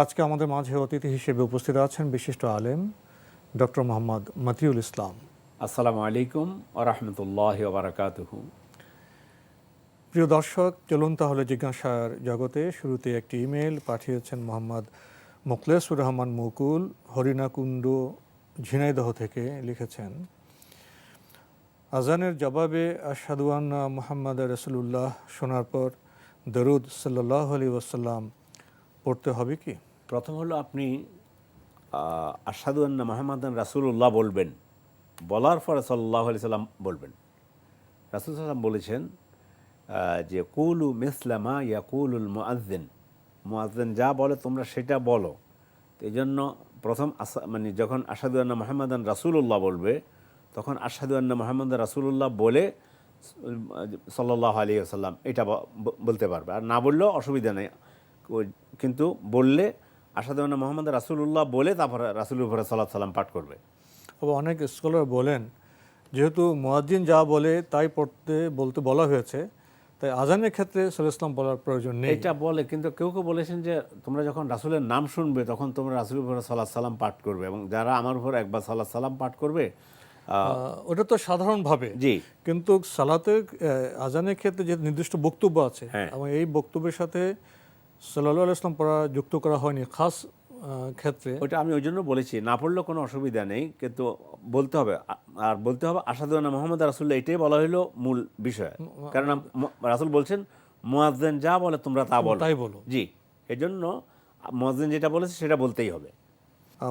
আজকে আমাদের মাঝে অতিথি হিসেবে উপস্থিত আছেন বিশিষ্ট আলেম ডক্টর মোহাম্মদ মতিউল ইসলাম। আসসালামু আলাইকুম আরহামতুল্লাহ বারাকাতুহু। প্রিয় দর্শক চলুন তাহলে জিজ্ঞাসার জগতে শুরুতে একটি ইমেল পাঠিয়েছেন মোহাম্মদ মোকলেসুর রহমান মুকুল হরিণাকুণ্ড ঝিনাইদহ থেকে লিখেছেন আজানের জবাবে আসাদুয়ান্না মোহাম্মদ রসুল্লাহ শোনার পর দরুদ সাল্লাহ আলী ওসাল্লাম পড়তে হবে কি? প্রথম হলো আপনি আসাদুন্না মাহমাদান রাসুল্লাহ বলবেন। বলার পরে সাল্লাহ আলি সাল্লাম বলবেন। রাসুল সাল্লাম বলেছেন যে কুলু মিসলামা ইয়া কুলুল মুআজ্জিন। মুআজ্জিন যা বলে তোমরা সেটা বলো। এই জন্য প্রথম আসা মানে যখন আসাদু আসাদুয়ান্না মোহাম্মদান রাসুল্লাহ বলবে, তখন আসাদুয়ান্না মোহাম্মদ রাসুল্লাহ বলে সাল্লাহ আলী আসাল্লাম এটা বলতে পারবে। আর না বললেও অসুবিধা নেই। কিন্তু বললে আসাদুয়ান্না মোহাম্মদ রাসুল্লাহ বলে তারপরে রাসুলের উপরে সাল্লাহ সাল্লাম পাঠ করবে। আবার অনেক স্কলার বলেন যেহেতু মুয়াজ্জিন যা বলে তাই পড়তে বলতে বলা হয়েছে তাই আজানের ক্ষেত্রে সল ইসলাম বলার প্রয়োজন নেই। এটা বলে কিন্তু কেউ কেউ বলেছেন যে তোমরা যখন রাসুলের নাম শুনবে তখন তোমরা রাসুলের উপরে সাল্লাহ সাল্লাম পাঠ করবে এবং যারা আমার উপর একবার সাল্লাহ সাল্লাম পাঠ করবে ওটা তো সাধারণভাবে। জি। কিন্তু সালাতে আজানের ক্ষেত্রে যে নির্দিষ্ট বক্তব্য আছে হ্যাঁ। এবং এই বক্তব্যের সাথে সাল্লাহ ইসলাম পড়া যুক্ত করা হয়নি খাস ক্ষেত্রে। ওটা আমি ওই জন্য বলেছি না পড়লেও কোনো অসুবিধা নেই কিন্তু বলতে হবে আর বলতে হবে আসাদুল্লাহ মোহাম্মদ রাসুল্লাহ এটাই বলা হলো মূল বিষয়। কারণ রাসুল বলছেন মুয়াজ্জেন যা বলে তোমরা তা বলো। তাই বলো। জি এই জন্য মুয়াজ্জেন যেটা বলেছে সেটা বলতেই হবে।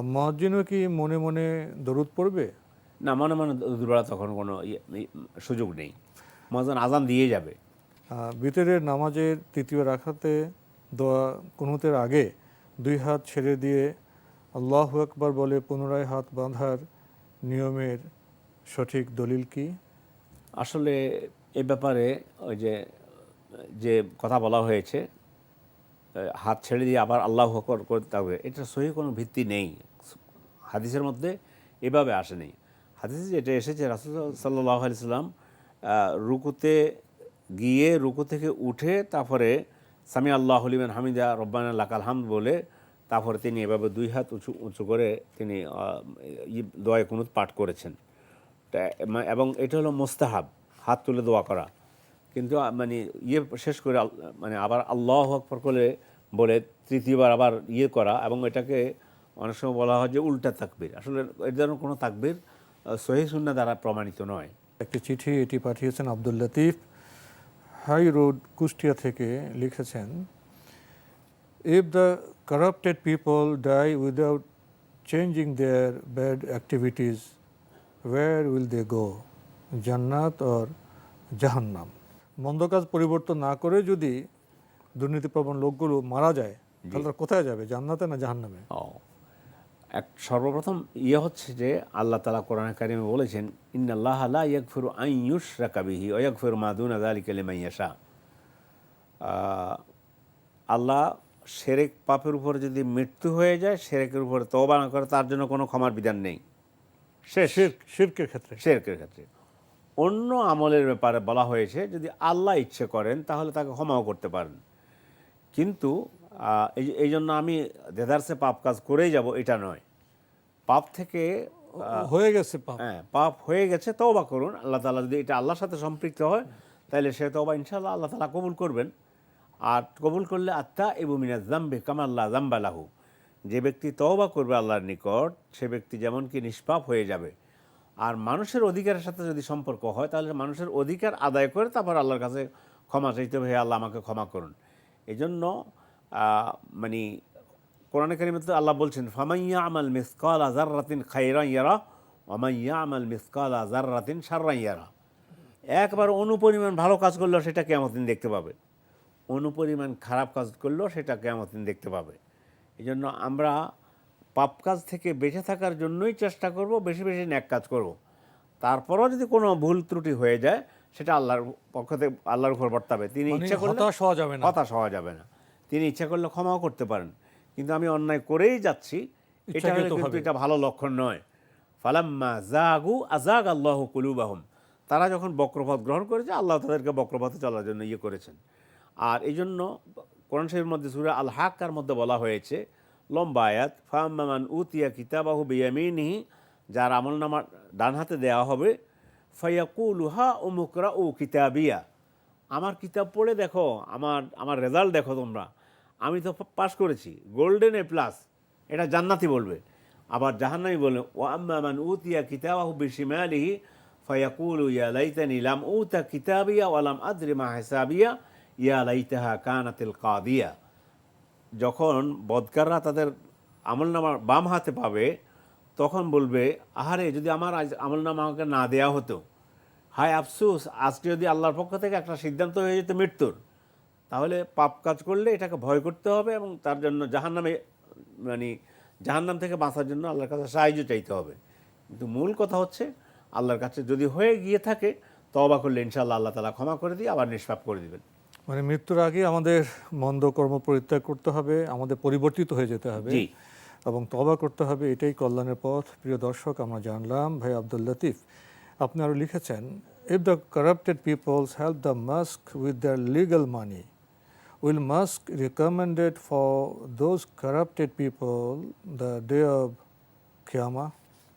মহাজিনও কি মনে মনে দরুদ পড়বে? না মনে মনে দুর্বলা তখন কোনো ইয়ে- সুযোগ নেই। মুয়াজ্জেন আজান দিয়ে যাবে। ভিতরের নামাজের তৃতীয় রাখাতে দোয়া কুনুতের আগে দুই হাত ছেড়ে দিয়ে আল্লাহ আকবার বলে পুনরায় হাত বাঁধার নিয়মের সঠিক দলিল কি? আসলে এ ব্যাপারে ওই যে যে কথা বলা হয়েছে হাত ছেড়ে দিয়ে আবার আল্লাহ আকবর করতে হবে এটা সহি কোনো ভিত্তি নেই। হাদিসের মধ্যে এভাবে আসেনি হাদিসে যেটা এসেছে, রাসুল সাল্লাহ আলি সাল্লাম রুকুতে গিয়ে, রুকু থেকে উঠে, তারপরে সামি আল্লাহ হলিমান হামিদা, রব্বান লাকাল হামদ বলে, তারপরে তিনি এভাবে দুই হাত উঁচু উঁচু করে তিনি দোয়ায় কুনুত পাঠ করেছেন। এবং এটা হলো মোস্তাহাব, হাত তুলে দোয়া করা। কিন্তু মানে ইয়ে শেষ করে মানে আবার আল্লাহ আকবর করে বলে তৃতীয়বার আবার ইয়ে করা, এবং এটাকে অনেক সময় বলা হয় যে উল্টা তাকবির। আসলে এর জন্য কোনো তাকবির সহি সুন্না দ্বারা প্রমাণিত নয়। একটি চিঠি এটি পাঠিয়েছেন আব্দুল লতিফ। হাই রোড কুষ্টিয়া থেকে লিখেছেন if the corrupted people die without changing their bad activities where will they go জান্নাত অর জাহান্নাম? মন্দ কাজ পরিবর্তন না করে যদি দুর্নীতিপ্রবণ লোকগুলো মারা যায়, তাহলে কোথায় যাবে? জান্নাতে না জাহান্নামে? এক সর্বপ্রথম ইয়ে হচ্ছে যে আল্লাহ তালা কোরআন কারিমে বলেছেন ইন্নাল্লাহ লা ইয়াগফিরু আন ইউশরাকা বিহি ওয়া ইয়াগফিরু মা দুনা যালিকা লিমান ইয়াশা. আহ, আল্লাহ সেরেক পাপের উপর যদি মৃত্যু হয়ে যায় সেরেকের উপরে তওবা না করে তার জন্য কোনো ক্ষমার বিধান নেই। সে শির্ক শির্কের ক্ষেত্রে। শেরকের ক্ষেত্রে। অন্য আমলের ব্যাপারে বলা হয়েছে যদি আল্লাহ ইচ্ছে করেন তাহলে তাকে ক্ষমাও করতে পারেন। কিন্তু এই এই জন্য আমি দেদারসে পাপ কাজ করেই যাব এটা নয়। পাপ থেকে হয়ে গেছে পাপ। হ্যাঁ পাপ হয়ে গেছে তওবা করুন। আল্লাহ তালা যদি এটা আল্লাহর সাথে সম্পৃক্ত হয় তাহলে সে তওবা ইনশাল্লাহ আল্লাহ তালা কবুল করবেন। আর কবুল করলে আত্মা এবং মিনা জাম্বে কামাল্লা জাম্বালাহু যে ব্যক্তি তওবা করবে আল্লাহর নিকট সে ব্যক্তি যেমন কি নিষ্পাপ হয়ে যাবে। আর মানুষের অধিকারের সাথে যদি সম্পর্ক হয় তাহলে মানুষের অধিকার আদায় করে তারপর আল্লাহর কাছে ক্ষমা চাইতে হবে হে আল্লাহ আমাকে ক্ষমা করুন। এজন্য মানে কোরআনে কারিমতে আল্লাহ বলছেন ফামাইয়া আমাল মিসকাল আজার রাতিন খাইরা ইয়ারা অমাইয়া আমাল মিসকাল আজার রাতিন সাররা ইয়ারা। একবার অনুপরিমাণ ভালো কাজ করলেও সেটা কেমন দিন দেখতে পাবে। অনুপরিমাণ খারাপ কাজ করলেও সেটা কেমন দিন দেখতে পাবে। এই জন্য আমরা পাপ কাজ থেকে বেঁচে থাকার জন্যই চেষ্টা করব বেশি বেশি ন্যাক কাজ করব। তারপরও যদি কোনো ভুল ত্রুটি হয়ে যায় সেটা আল্লাহর পক্ষ থেকে আল্লাহর উপর বর্তাবে। তিনি মানে ইচ্ছা করলে হতাশ হওয়া যাবে না। হতাশ হওয়া যাবে না। তিনি ইচ্ছা করলে ক্ষমাও করতে পারেন। কিন্তু আমি অন্যায় করেই যাচ্ছি এটা কিন্তু এটা ভালো লক্ষণ নয়। ফালাম্মা জাগু আজাগ আল্লাহ কুলুবাহম। তারা যখন বক্রপথ গ্রহণ করেছে আল্লাহ তাদেরকে বক্রপথে চলার জন্য ইয়ে করেছেন। আর এই জন্য কোরআন শরীফের মধ্যে সুরা আল হাক্কার মধ্যে বলা হয়েছে লম্বা আয়াত ফাম্মান উতিয়া কিতাবাহু বিয়ামিনিহি যার আমল নামার ডান হাতে দেওয়া হবে ফায়াকুলুহা ও মুকরা ও কিতাবিয়া। আমার কিতাব পড়ে দেখো আমার আমার রেজাল্ট দেখো তোমরা। আমি তো পাশ করেছি। গোল্ডেন এ প্লাস এটা জান্নাতি বলবে। আবার জাহান্নামি বলবে ও আম্মান উতিয়া কিতাবাহু বিশিমালিহি, ফায়াকুলু ইয়া লাইতানি লাম উতা কিতাবিয়া ওয়ালাম আদরি মা হিসাবিয়া, ইয়া লাইতাহা কানাতিল কাদিয়া। যখন বদকাররা তাদের আমলনামার বাম হাতে পাবে, তখন বলবে, আহারে, যদি আমার আজ আমলনামা আমাকে না দেয়া হতো, হায় আফসুস, আজকে যদি আল্লাহর পক্ষ থেকে একটা সিদ্ধান্ত হয়ে যেত মৃত্যুর। তাহলে পাপ কাজ করলে এটাকে ভয় করতে হবে এবং তার জন্য জাহান্নামে মানে জাহান্নাম থেকে বাঁচার জন্য আল্লাহর কাছে সাহায্য চাইতে হবে। কিন্তু মূল কথা হচ্ছে আল্লাহর কাছে যদি হয়ে গিয়ে থাকে তবা করলে ইনশাআল্লাহ আল্লাহ তালা ক্ষমা করে দিয়ে আবার নিষ্পাপ করে দিবেন। মানে মৃত্যুর আগে আমাদের মন্দ কর্ম পরিত্যাগ করতে হবে আমাদের পরিবর্তিত হয়ে যেতে হবে এবং তবা করতে হবে এটাই কল্যাণের পথ। প্রিয় দর্শক আমরা জানলাম ভাই আব্দুল লতিফ আপনি আরও লিখেছেন if the corrupted peoples help the mosque with their legal money will mosque recommended for those corrupted people the day of খিয়ামা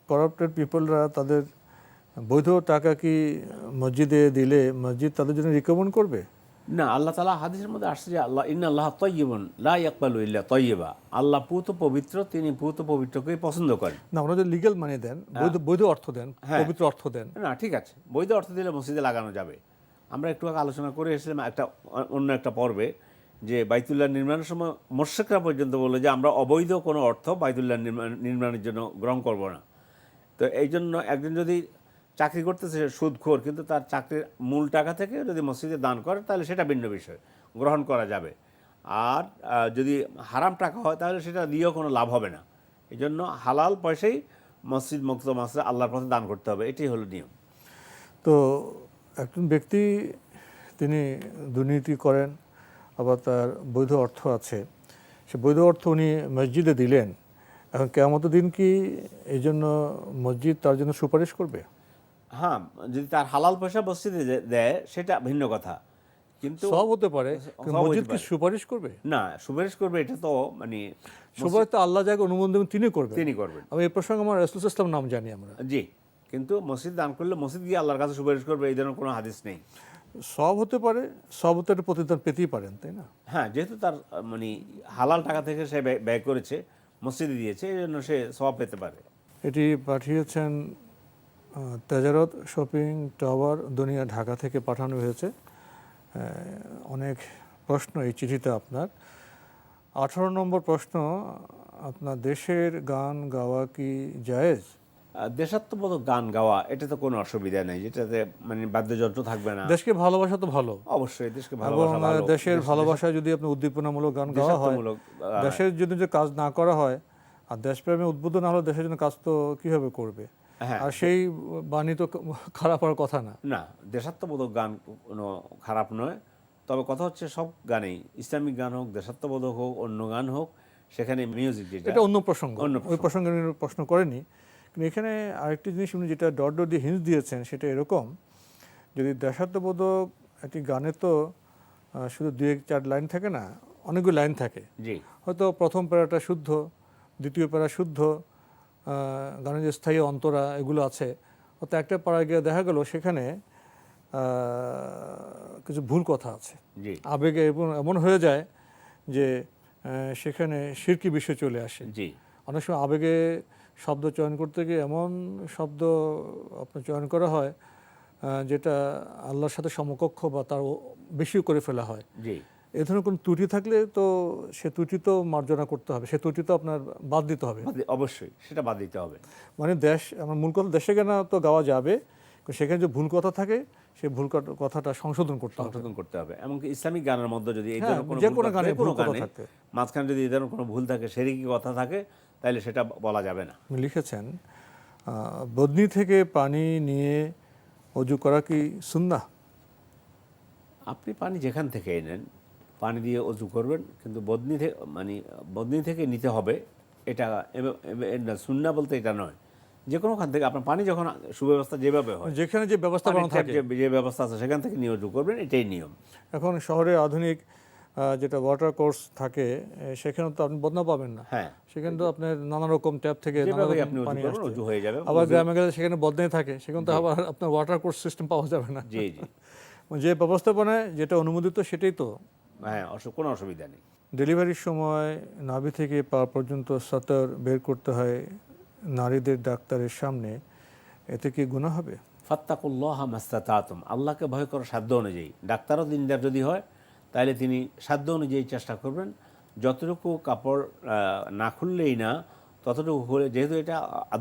corrupted পিপলরা তাদের বৈধ টাকা কি মসজিদে দিলে মসজিদ তাদের জন্য রিকমেন্ড করবে? না আল্লাহ তালা হাদিসের মধ্যে আসছে যে আল্লাহ ইন্না আল্লাহ তৈবন লা ইয়াকবালু ইল্লা তৈবা আল্লাহ পুত পবিত্র তিনি পুত পবিত্রকেই পছন্দ করেন। না ওনারা যদি লিগ্যাল মানি দেন বৈধ বৈধ অর্থ দেন হ্যাঁ। পবিত্র অর্থ দেন। না ঠিক আছে। বৈধ অর্থ দিলে মসজিদে লাগানো যাবে। আমরা একটু আগে আলোচনা করে এসেছিলাম একটা অন্য একটা পর্বে। যে বাইতুল্লাহ নির্মাণের সময় মোর্শেকরা পর্যন্ত বলল যে আমরা অবৈধ কোনো অর্থ বাইতুল্লাহ নির্মাণ নির্মাণের জন্য গ্রহণ করব না। তো এই জন্য একজন যদি চাকরি করতেছে সুদখোর, কিন্তু তার চাকরির মূল টাকা থেকে যদি মসজিদে দান করে, তাহলে সেটা ভিন্ন বিষয়, গ্রহণ করা যাবে। আর যদি হারাম টাকা হয়, তাহলে সেটা দিয়েও কোনো লাভ হবে না। এই জন্য হালাল পয়সাই মসজিদ মুক্ত মাসে আল্লাহর পথে দান করতে হবে, এটাই হলো নিয়ম। তো একজন ব্যক্তি তিনি দুর্নীতি করেন আবার তার বৈধ অর্থ আছে। সে বৈধ অর্থ উনি মসজিদে দিলেন। এখন কেমত দিন কি এই জন্য মসজিদ তার জন্য সুপারিশ করবে? হ্যাঁ যদি তার হালাল পয়সা মসজিদে দেয় সেটা ভিন্ন কথা। কিন্তু সব হতে পারে মসজিদ কি সুপারিশ করবে? না সুপারিশ করবে এটা তো মানে সুপারিশ তো আল্লাহ জায়গায় অনুমোদন দেবেন তিনি করবেন। তিনি করবেন। আমি এই প্রসঙ্গে আমার রসুল ইসলাম নাম জানি আমরা। জি কিন্তু মসজিদ দান করলে মসজিদ গিয়ে আল্লাহর কাছে সুপারিশ করবে এই ধরনের কোনো হাদিস নেই। সব হতে পারে সব হতে একটা প্রতিদান পেতেই পারেন তাই না? হ্যাঁ যেহেতু তার মানে হালাল টাকা থেকে সে ব্যয়- ব্যয় করেছে মসজিদে দিয়েছে এই জন্য সে সব পেতে পারে। এটি পাঠিয়েছেন তেজারত শপিং টাওয়ার দুনিয়া ঢাকা থেকে পাঠানো হয়েছে। অনেক প্রশ্ন এই চিঠিতে আপনার। আঠারো নম্বর প্রশ্ন আপনার দেশের গান গাওয়া কি জায়েজ? দেশাত্মবোধক গান গাওয়া এটা তো কোনো অসুবিধা নেই যেটাতে মানে বাদ্যযন্ত্র থাকবে না। দেশকে ভালোবাসা তো ভালো। অবশ্যই দেশকে ভালোবাসা ভালো। দেশের দেশ- ভালোবাসায় যদি আপনি উদ্দীপনামূলক গান গাওয়া হয় দেশের জন্য যে কাজ না করা হয় আর দেশপ্রেমে উদ্বুদ্ধ না হলে দেশের জন্য কাজ তো কীভাবে করবে? হ্যাঁ। আর সেই বাণী তো খারাপ হওয়ার কথা না। না দেশাত্মবোধক গান কোনো খারাপ নয়। তবে কথা হচ্ছে সব গানেই ইসলামিক গান হোক দেশাত্মবোধক হোক অন্য গান হোক সেখানে মিউজিক যেটা এটা অন্য প্রসঙ্গ। অন্য ওই প্রসঙ্গে। প্রশ্ন করেনি। কিন্তু এখানে আরেকটি জিনিস উনি যেটা ডট ডট দিয়ে হিন্স দিয়েছেন সেটা এরকম। যদি দেশাত্মবোধক একটি গানে তো শুধু দুই এক চার লাইন থাকে না অনেকগুলো লাইন থাকে। জি। হয়তো প্রথম প্যারাটা শুদ্ধ দ্বিতীয় প্যারা শুদ্ধ গানের যে স্থায়ী অন্তরা এগুলো আছে। হয়তো একটা পাড়া গিয়ে দেখা গেল সেখানে কিছু ভুল কথা আছে। জি। আবেগে এমন এমন হয়ে যায় যে সেখানে শিরকি বিষয় চলে আসে। জি। অনেক সময় আবেগে শব্দ চয়ন করতে গিয়ে এমন শব্দ আপনার চয়ন করা হয় যেটা আল্লাহর সাথে সমকক্ষ বা তার বেশিও করে ফেলা হয়। জি। এ ধরনের কোনো ত্রুটি থাকলে তো সে ত্রুটি তো মার্জনা করতে হবে সে ত্রুটি তো আপনার বাদ দিতে হবে। অবশ্যই সেটা বাদ দিতে হবে। মানে দেশ আমার মূল কথা দেশে গানা তো গাওয়া যাবে? সেখানে যে ভুল কথা থাকে সেই ভুল কথাটা সংশোধন করতে হবে। সংশোধন করতে হবে এমনকি ইসলামিক গানের মধ্যে যদি এই হ্যাঁ, ধরনের কোনো। মাঝখানে যদি এই ধরনের কোনো ভুল থাকে সেরিকি কথা থাকে তাহলে সেটা বলা যাবে না। লিখেছেন বদনি থেকে পানি নিয়ে অজু করা কি সুন্নাহ? আপনি পানি যেখান থেকে নেন পানি দিয়ে অজু করবেন কিন্তু বদনি থেকে মানে বদনি থেকে নিতে হবে এটা সুন্না বলতে এটা নয়। যে কোনোখান থেকে আপনার পানি যখন সুব্যবস্থা যেভাবে হয় যেখানে যে থাকে। যে- ব্যবস্থা আছে সেখান থেকে নিয়ে অজু করবেন এটাই নিয়ম। এখন শহরে আধুনিক যেটা ওয়াটার কোর্স থাকে সেখানে তো আপনি বদনা পাবেন না। হ্যাঁ। সেখানে তো আপনার নানা রকম ট্যাপ থেকে পানি হয়ে যাবে। আবার গ্রামে গেলে সেখানে বদনাই থাকে সেখানে তো আবার আপনার ওয়াটার কোর্স সিস্টেম পাওয়া যাবে না। জি জি। যে ব্যবস্থাপনায় যেটা অনুমোদিত সেটাই তো। হ্যাঁ কোনো অসুবিধা নেই। ডেলিভারির সময় নাভি থেকে পা পর্যন্ত সতর বের করতে হয় নারীদের ডাক্তারের সামনে। এতে কি গুণা হবে? ফাত্তাকুল্লাহ মাস্তাতাতুম। আল্লাহকে ভয় করার সাধ্য অনুযায়ী। ডাক্তারও দিনদার যদি হয় তাহলে তিনি সাধ্য অনুযায়ী চেষ্টা করবেন যতটুকু কাপড় না খুললেই না ততটুকু খুলে যেহেতু এটা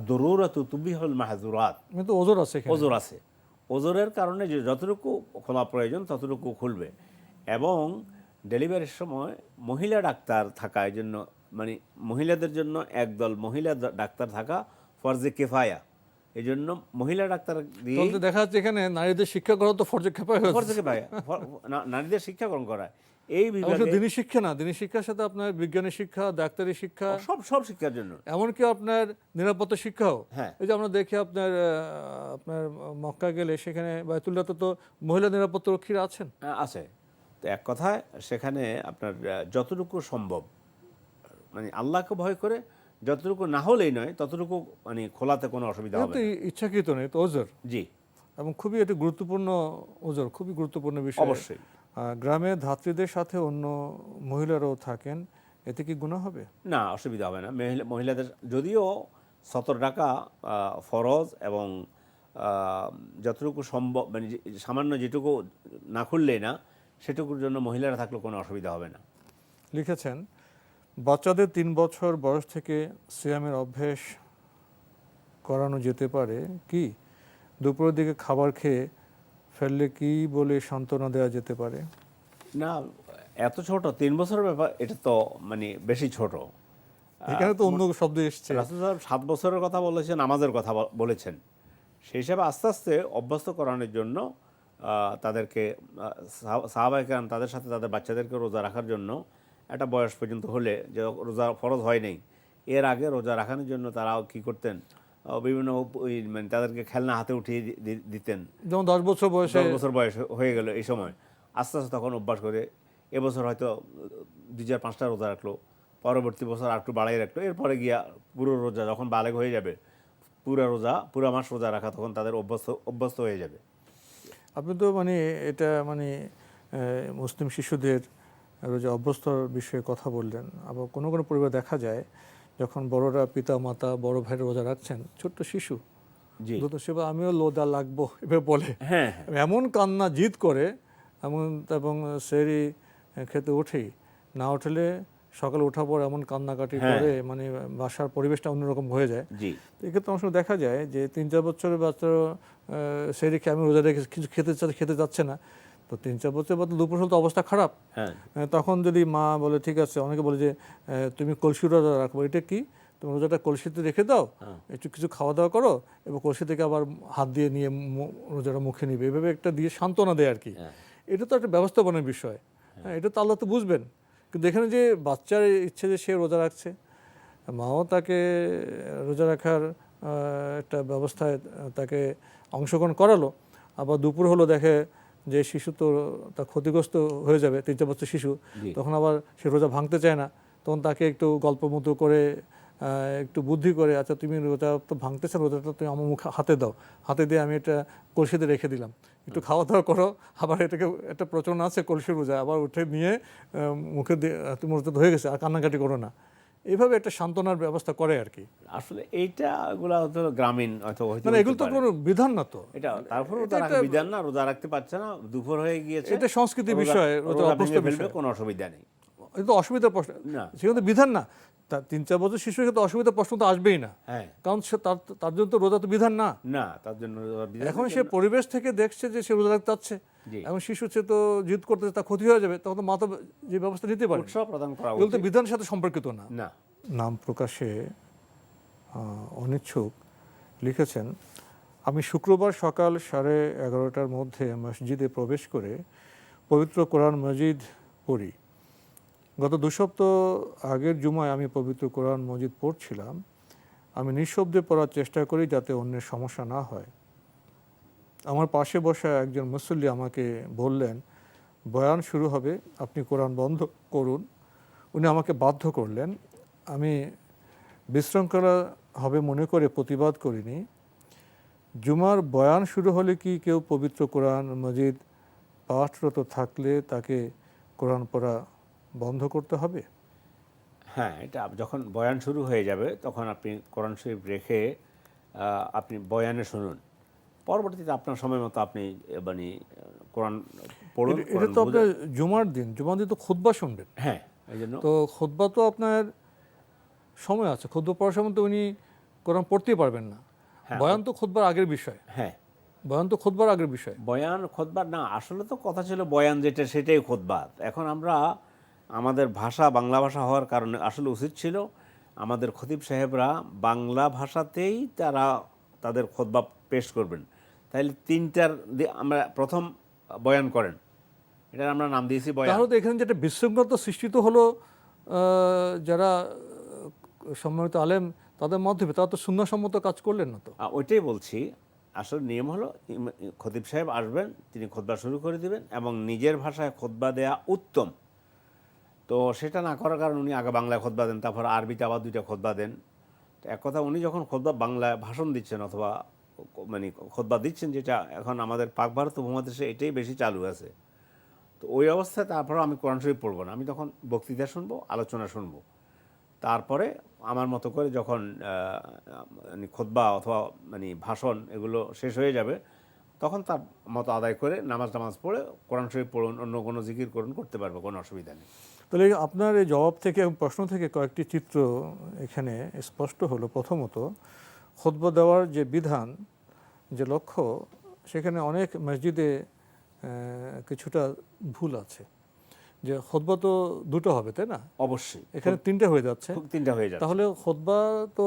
দরুরাত তুবিহল মাহাজুরাত কিন্তু ওজোর আছে। ওজোর আছে। ওজোরের কারণে যে যতটুকু খোলা প্রয়োজন ততটুকু খুলবে। এবং ডেলিভারির সময় মহিলা ডাক্তার থাকা এই জন্য মানে মহিলাদের জন্য একদল মহিলা ডাক্তার থাকা ফরজে কেফায়া। এই জন্য মহিলা ডাক্তার দিয়ে দেখা যাচ্ছে এখানে নারীদের শিক্ষা করা তো ফরজে খেপাই হচ্ছে। ফরজে কেফায়া ফর- না- নারীদের শিক্ষাকরণ করা। এই বিভাগে দিনী শিক্ষা না দিনী শিক্ষার সাথে আপনার বিজ্ঞানী শিক্ষা ডাক্তারি শিক্ষা। সব সব শিক্ষার জন্য। এমনকি আপনার নিরাপত্তা শিক্ষাও। হ্যাঁ। এই যে আমরা দেখি আপনার আপনার মক্কা গেলে সেখানে বায়তুল্লাতে তো মহিলা নিরাপত্তা রক্ষীরা আছেন আছে। তো এক কথায় সেখানে আপনার যতটুকু সম্ভব মানে আল্লাহকে ভয় করে যতটুকু না হলেই নয় ততটুকু মানে খোলাতে কোনো অসুবিধা হবে ইচ্ছাকৃত নেই তো ওজোর। জি। এবং খুবই একটি গুরুত্বপূর্ণ ওজোর খুবই গুরুত্বপূর্ণ বিষয়। অবশ্যই। গ্রামে ধাত্রীদের সাথে অন্য মহিলারাও থাকেন এতে কি গুণা হবে? না অসুবিধা হবে না। মহিলাদের যদিও সতর টাকা ফরজ এবং যতটুকু সম্ভব মানে সামান্য যেটুকু না খুললেই না সেটুকুর জন্য মহিলারা থাকলে কোনো অসুবিধা হবে না। লিখেছেন বাচ্চাদের তিন বছর বয়স থেকে সিয়ামের অভ্যেস করানো যেতে পারে কি? দুপুরের দিকে খাবার খেয়ে ফেললে কি বলে সান্ত্বনা দেওয়া যেতে পারে? না এত ছোট তিন বছরের ব্যাপার এটা তো মানে বেশি ছোট। এখানে তো অন্য শব্দ এসছে। রাসুল সাহেব সাত বছরের কথা বলেছেন আমাদের কথা বলেছেন। সেই হিসাবে আস্তে আস্তে অভ্যস্ত করানোর জন্য তাদেরকে সাহাবাহিকান তাদের সাথে তাদের বাচ্চাদেরকে রোজা রাখার জন্য একটা বয়স পর্যন্ত হলে যে রোজা ফরজ হয় নাই এর আগে রোজা রাখানোর জন্য তারা কি করতেন? বিভিন্ন ওই মানে তাদেরকে খেলনা হাতে উঠিয়ে দিতেন। যেমন দশ বছর বয়সে দশ বছর বয়স হয়ে গেল এই সময়। আস্তে আস্তে তখন অভ্যাস করে এবছর হয়তো দুই চার পাঁচটা রোজা রাখল পরবর্তী বছর আর একটু বাড়াই রাখল এরপরে গিয়া পুরো রোজা যখন বালেগ হয়ে যাবে পুরো রোজা পুরো মাস রোজা রাখা তখন তাদের অভ্যস্ত অভ্যস্ত হয়ে যাবে। আপনি তো মানে এটা মানে মুসলিম শিশুদের রোজা অভ্যস্তর বিষয়ে কথা বললেন আবার কোনো কোনো পরিবার দেখা যায় যখন বড়রা পিতা মাতা বড় ভাইয়ের রোজা রাখছেন ছোট্ট শিশু দুটো সেবা আমিও লোদা লাগবো এভাবে বলে। হ্যাঁ এমন কান্না জিদ করে এমন এবং সেরি খেতে উঠেই না উঠলে সকালে ওঠার পর এমন কান্নাকাটি হ্যাঁ। করে মানে বাসার পরিবেশটা অন্যরকম হয়ে যায়। তো এক্ষেত্রে সময় দেখা যায় যে তিন চার বছরের বাচ্চারা সেরি খেয়ে আমি রোজা রেখে কিছু খেতে খেতে যাচ্ছে না। তো তিন চার বছর বাচ্চা দুপুর হলে তো অবস্থা খারাপ। হ্যাঁ। তখন যদি মা বলে ঠিক আছে। অনেকে বলে যে তুমি কলসি রোজা রাখব এটা কি? তুমি রোজাটা কলসিতে রেখে দাও হ্যাঁ। একটু কিছু খাওয়া দাওয়া করো এবং কলসি থেকে আবার হাত দিয়ে নিয়ে রোজাটা মুখে নিবে। এভাবে একটা দিয়ে সান্ত্বনা দেয় আর কি। হ্যাঁ। এটা তো একটা ব্যবস্থাপনার বিষয়। হ্যাঁ। এটা তো আল্লাহ তো বুঝবেন। কিন্তু এখানে যে বাচ্চার ইচ্ছে যে সে রোজা রাখছে মাও তাকে রোজা রাখার একটা ব্যবস্থায় তাকে অংশগ্রহণ করালো। আবার দুপুর হলো দেখে যে শিশু তো তা ক্ষতিগ্রস্ত হয়ে যাবে তিন চার বছর শিশু তখন আবার সে রোজা ভাঙতে চায় না। তখন তাকে একটু গল্প মতো করে একটু বুদ্ধি করে আচ্ছা তুমি রোজা তো ভাঙতেছে রোজাটা তুমি আমার মুখে হাতে দাও। হাতে দিয়ে আমি এটা কলসিতে রেখে দিলাম। একটু খাওয়া দাওয়া করো আবার এটাকে একটা প্রচলন আছে কলসি রোজা আবার উঠে নিয়ে মুখে দিয়ে তুমি রোজা হয়ে গেছে আর কান্নাকাটি করো না। এইভাবে একটা সান্ত্বনার ব্যবস্থা করে আর কি। আসলে এইটা এগুলা হয়তো গ্রামীণ হয়তো মানে এগুলো তো কোনো বিধান না তো। এটা তারপরে তারা বিধান না রোজা রাখতে পারছে না দুপুর হয়ে গিয়েছে। এটা সংস্কৃতি বিষয়। কোনো অসুবিধা নেই। এটা তো অসুবিধার প্রশ্ন। না। সেখানে বিধান না। তা তিন চার বছর শিশুর ক্ষেত্রে অসুবিধার প্রশ্ন তো আসবেই না। হ্যাঁ। কারণ সে তার তার জন্য তো রোজা তো বিধান না। না তার জন্য এখন সে পরিবেশ থেকে দেখছে যে সে রোজা রাখতে চাচ্ছে। এখন শিশু সে তো জিদ করতে তার ক্ষতি হয়ে যাবে তখন তো মাতা যে ব্যবস্থা নিতে পারে। উৎসাহ প্রদান করা এগুলো তো বিধানের সাথে সম্পর্কিত না। না। নাম প্রকাশে অনিচ্ছুক লিখেছেন আমি শুক্রবার সকাল সাড়ে এগারোটার মধ্যে মসজিদে প্রবেশ করে পবিত্র কোরআন মজিদ পড়ি। গত দু সপ্তাহ আগের জুমায় আমি পবিত্র কোরআন মজিদ পড়ছিলাম। আমি নিঃশব্দে পড়ার চেষ্টা করি যাতে অন্যের সমস্যা না হয়। আমার পাশে বসা একজন মুসল্লি আমাকে বললেন, বয়ান শুরু হবে, আপনি কোরআন বন্ধ করুন। উনি আমাকে বাধ্য করলেন। আমি বিশৃঙ্খলা হবে মনে করে প্রতিবাদ করিনি। জুমার বয়ান শুরু হলে কি কেউ পবিত্র কোরআন মজিদ পাঠরত থাকলে তাকে কোরআন পড়া বন্ধ করতে হবে? হ্যাঁ এটা যখন বয়ান শুরু হয়ে যাবে, তখন আপনি কোরআন শরীফ রেখে আপনি বয়ানে শুনুন। পরবর্তীতে আপনার সময় মতো আপনি মানে কোরআন পড়ুন এটা- তো আপনার জুমার দিন জুমার দিন তো খুদ্া শুনবেন। হ্যাঁ এই জন্য। তো খুদ্া তো আপনার সময় আছে খুদ্া পড়ার সময় তো উনি কোরআন পড়তেই পারবেন না। হ্যাঁ। বয়ান তো খুদ্বার আগের বিষয়। হ্যাঁ। বয়ান তো খুদ্বার আগের বিষয়। বয়ান খোদবা না আসলে তো কথা ছিল বয়ান যেটা সেটাই খোদবা এখন আমরা আমাদের ভাষা বাংলা ভাষা হওয়ার কারণে আসলে উচিত ছিল আমাদের খতিব সাহেবরা বাংলা ভাষাতেই তারা তাদের খোদবা পেশ করবেন। তাহলে তিনটার দি- আমরা প্রথম বয়ান করেন। এটার আমরা নাম দিয়েছি বয়ান। তাহলে তো এখানে যেটা বিশৃঙ্খলতা সৃষ্টি তো হলো যারা সম্মানিত আলেম তাদের মাধ্যমে তারা তো শূন্যসম্মত কাজ করলেন না তো। ওইটাই বলছি। আসল নিয়ম হলো খতিব সাহেব আসবেন তিনি খোদবা শুরু করে দিবেন এবং নিজের ভাষায় খোদবা দেয়া উত্তম। তো সেটা না করার কারণে উনি আগে বাংলায় খোদবা দেন তারপর আরবিতে আবার দুইটা খোদবা দেন। তো এক কথা উনি যখন খোদবা বাংলায় ভাষণ দিচ্ছেন অথবা মানে খোদবা দিচ্ছেন যেটা এখন আমাদের পাক ভারত উপমহাদেশে এটাই বেশি চালু আছে। তো ওই অবস্থায় তারপরে আমি কোরআন শরীফ পড়ব না। আমি তখন বক্তৃতা শুনব, আলোচনা শুনব। তারপরে আমার মতো করে যখন মানে খোদবা অথবা মানে ভাষণ এগুলো শেষ হয়ে যাবে, তখন তার মতো আদায় করে নামাজ টামাজ পড়ে কোরআন শরীফ পড়ুন, অন্য কোনো জিকির করুন, করতে পারব, কোনো অসুবিধা নেই। তাহলে আপনার এই জবাব থেকে প্রশ্ন থেকে কয়েকটি চিত্র এখানে স্পষ্ট হলো প্রথমত। খোদবা দেওয়ার যে বিধান যে লক্ষ্য সেখানে অনেক মসজিদে কিছুটা ভুল আছে। যে খোদবা তো দুটো হবে তাই না? অবশ্যই। এখানে তিনটে হয়ে যাচ্ছে। তিনটা হয়ে যাবে তাহলে খোদবা তো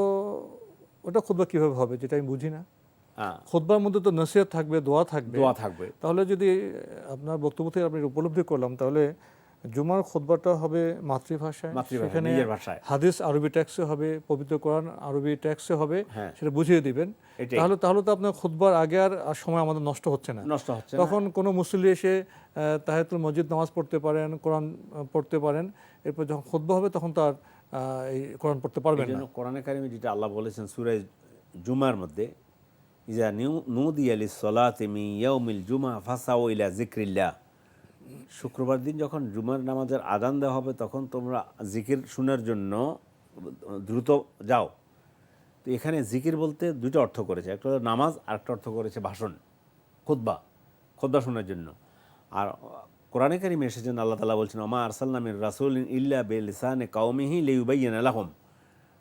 ওটা খোদবা কীভাবে হবে যেটা আমি বুঝি না। খোদবার মধ্যে তো নসিহত থাকবে দোয়া থাকবে। দোয়া থাকবে। তাহলে যদি আপনার বক্তব্য থেকে আপনি উপলব্ধি করলাম তাহলে জুমার খোদবাটা হবে মাতৃভাষায়। সেখানে নিজের ভাষায়। হাদিস আরবি ট্যাক্সে হবে পবিত্র কোরআন আরবি ট্যাক্সে হবে হ্যাঁ। সেটা বুঝিয়ে দিবেন। তাহলে তাহলে তো আপনার খুতবার আগে আর সময় আমাদের নষ্ট হচ্ছে না। নষ্ট হচ্ছে তখন কোনো মুসল্লি এসে আহ, তাহিয়াতুল মসজিদ নামাজ পড়তে পারেন কোরআন পড়তে পারেন। এরপর যখন খুতবা হবে তখন তার এই কোরআন পড়তে পারবেন না। কোরআনে কারিমে যেটা আল্লাহ বলেছেন সুরাই জুমার মধ্যে ইজা নিউ নুদি আলি সলাতে মি ইয়াউমিল জুমা ফাসাও ইলা জিক্রিল্লাহ শুক্রবার দিন যখন জুমার নামাজের আদান দেওয়া হবে, তখন তোমরা জিকির শোনার জন্য দ্রুত যাও। তো এখানে জিকির বলতে দুটো অর্থ করেছে। একটা হলো নামাজ, আর একটা অর্থ করেছে ভাষণ খুদ্া খুদ্া শোনার জন্য। আর কোরআনে কারিমে এসেছেন, আল্লাহ তালা বলছেন আমা আরসাল্লামির রাসুল ইল্লা বেলিসানে কাউমিহি লেউবাইয়ান আলাহম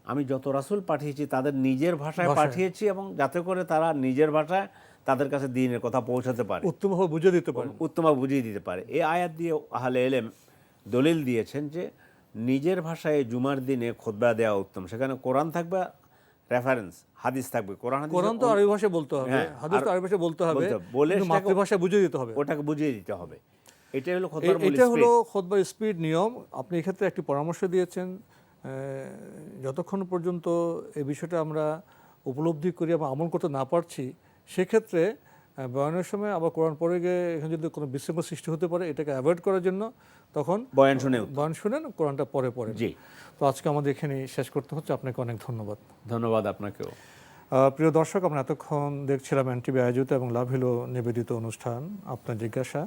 আমি যত রাসুল পাঠিয়েছি তাদের নিজের ভাষায় পাঠিয়েছি এবং যাতে করে তারা নিজের ভাষায় তাদের কাছে দিনের কথা পৌঁছাতে পারে। উত্তমভাবে বুঝিয়ে দিতে পারেন উত্তমভাবে বুঝিয়ে দিতে পারে। এই আয়াত দিয়ে আহলে এলেম দলিল দিয়েছেন যে নিজের ভাষায় জুমার দিনে খোদবা দেওয়া উত্তম। সেখানে কোরআন থাকবে রেফারেন্স হাদিস থাকবে। কোরআন কোরআন তো আরবি ভাষায় বলতে হবে। হ্যাঁ, হাদিস তো আরবি ভাষায় বলতে হবে বলে মাতৃভাষায় বুঝিয়ে দিতে হবে। ওটাকে বুঝিয়ে দিতে হবে। এটাই হলো এ- খোদবার এটা হলো। খোদবার স্পিড নিয়ম। আপনি এক্ষেত্রে একটি পরামর্শ দিয়েছেন যতক্ষণ পর্যন্ত এই বিষয়টা আমরা উপলব্ধি করি এবং আমল করতে না পারছি সেক্ষেত্রে বয়ানের সময় আবার কোরআন পড়ে গিয়ে এখানে যদি কোনো বিশৃঙ্খল সৃষ্টি হতে পারে এটাকে অ্যাভয়েড করার জন্য তখন বয়ান শুনে বয়ান শুনেন কোরআনটা পরে পড়ে জি। তো আজকে আমাদের এখানে শেষ করতে হচ্ছে। আপনাকে অনেক ধন্যবাদ। ধন্যবাদ আপনাকেও। প্রিয় দর্শক আমরা এতক্ষণ দেখছিলাম এনটিভি আয়োজিত এবং লাভ হলো নিবেদিত অনুষ্ঠান। আপনার জিজ্ঞাসা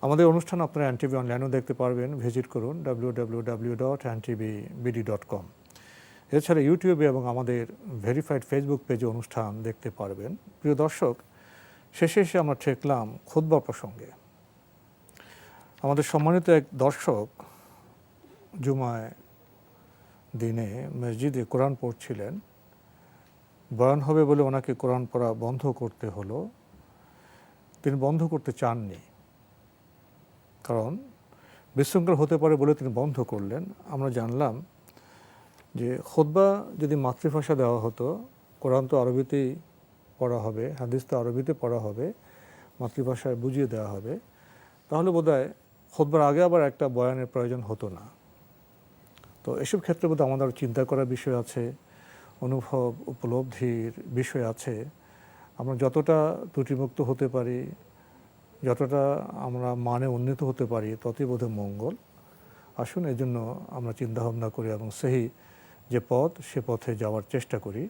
আমাদের অনুষ্ঠান আপনারা এনটিভি অনলাইনেও দেখতে পারবেন। ভিজিট করুন W W W dot BD dot com এছাড়া ইউটিউবে এবং আমাদের ভেরিফাইড ফেসবুক পেজে অনুষ্ঠান দেখতে পারবেন। প্রিয় দর্শক, শেষে এসে আমরা ঠেকলাম খুদ্া প্রসঙ্গে। আমাদের সম্মানিত এক দর্শক জুমায় দিনে মসজিদে কোরআন পড়ছিলেন। বয়ান হবে বলে ওনাকে কোরআন পড়া বন্ধ করতে হলো। তিনি বন্ধ করতে চাননি। কারণ বিশৃঙ্খল হতে পারে বলে তিনি বন্ধ করলেন। আমরা জানলাম যে খোদবা যদি মাতৃভাষা দেওয়া হতো, কোরআন তো আরবিতেই পড়া হবে, হাদিস তো আরবিতে পড়া হবে, মাতৃভাষায় বুঝিয়ে দেওয়া হবে, তাহলে বোধহয় খোদবার আগে আবার একটা বয়ানের প্রয়োজন হতো না। তো এসব ক্ষেত্রে বোধহয় আমাদের চিন্তা করার বিষয় আছে, অনুভব, উপলব্ধির বিষয় আছে। আমরা যতটা ত্রুটিমুক্ত হতে পারি যতটা আমরা মানে উন্নীত হতে পারি ততই বোধহয় মঙ্গল। আসুন এই জন্য আমরা চিন্তাভাবনা করি এবং সেই যে পথ সে পথে যাওয়ার চেষ্টা করি।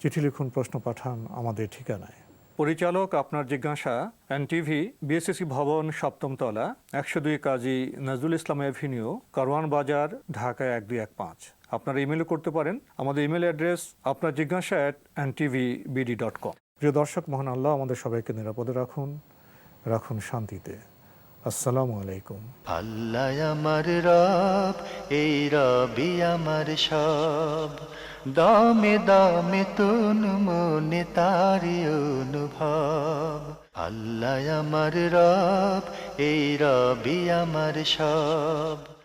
চিঠি লিখুন প্রশ্ন পাঠান আমাদের ঠিকানায়। পরিচালক আপনার জিজ্ঞাসা এনটিভি বিএসসি ভবন সপ্তম তলা একশো দুই কাজী নজরুল ইসলাম এভিনিউ কারওয়ান বাজার ঢাকা এক দুই এক পাঁচ। আপনারা ইমেলও করতে পারেন। আমাদের ইমেল অ্যাড্রেস আপনার জিজ্ঞাসা at NTV BD dot com প্রিয় দর্শক মহান আল্লাহ আমাদের সবাইকে নিরাপদে রাখুন। রাখুন শান্তিতে। আসসালামু আলাইকুম। আল্লাহ আমার রব, এই রবি আমার সব। দামে দামে তুন মনে তারি অনুভব। আল্লাহ আমার রব, এই রবি আমার সব।